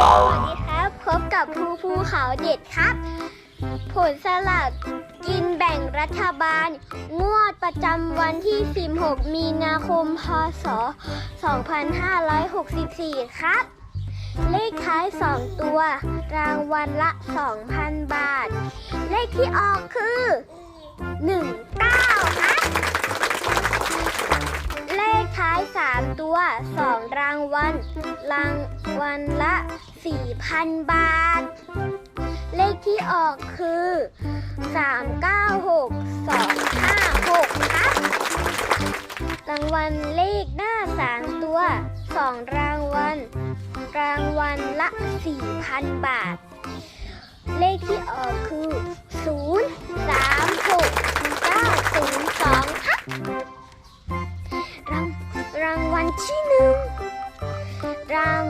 สวัสดีครับ พบกับภูภูเขาเด็ดครับ ผลสลากกินแบ่งรัฐบาล งวดประจำวันที่ 16 มีนาคม พศ 2564 ครับ เลขท้าย 2 ตัว รางวัลละ 2,000 บาท เลขที่ออกคือ 1 3ตัว2รางวัลรางวัลละ 4,000 บาท เลขที่ออกคือ 396 256 ครับ รางวัลเลขหน้า 3 ตัว 2 รางวัลรางวัลละ 4,000 บาท เลขที่ออกคือ 0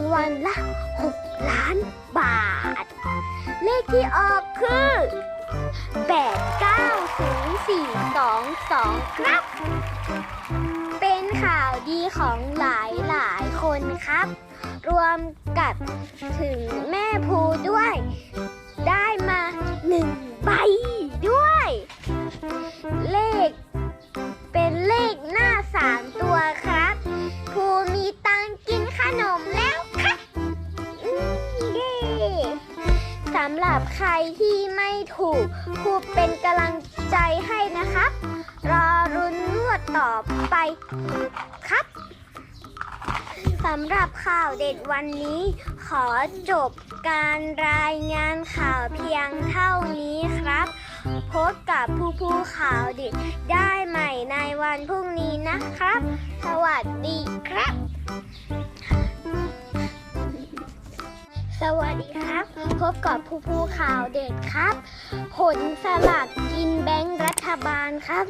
างวัลละ 6 ล้านบาท เลขที่ออกคือ 890422 ครับ เป็นข่าวดีของหลายหลายคนครับ รวมกับถึงแม่ภูำหรับใครที่ไม่ถูกครูเป็นกำลังใจให้นะครับรอรุนนวดต่อไปครับสำหรับข่าวเด็ดวันนี้ ขอจบการรายงานข่าวเพียงเท่านี้ครับ พบกับผู้ผู้ข่าวเด็ดได้ใหม่ในวันพรุ่งนี้นะครับ สวัสดี สวัสดีครับ พบกับผู้ผู้ข่าวเด็ดครับ ผลสลากกินแบงค์รัฐบาลครับ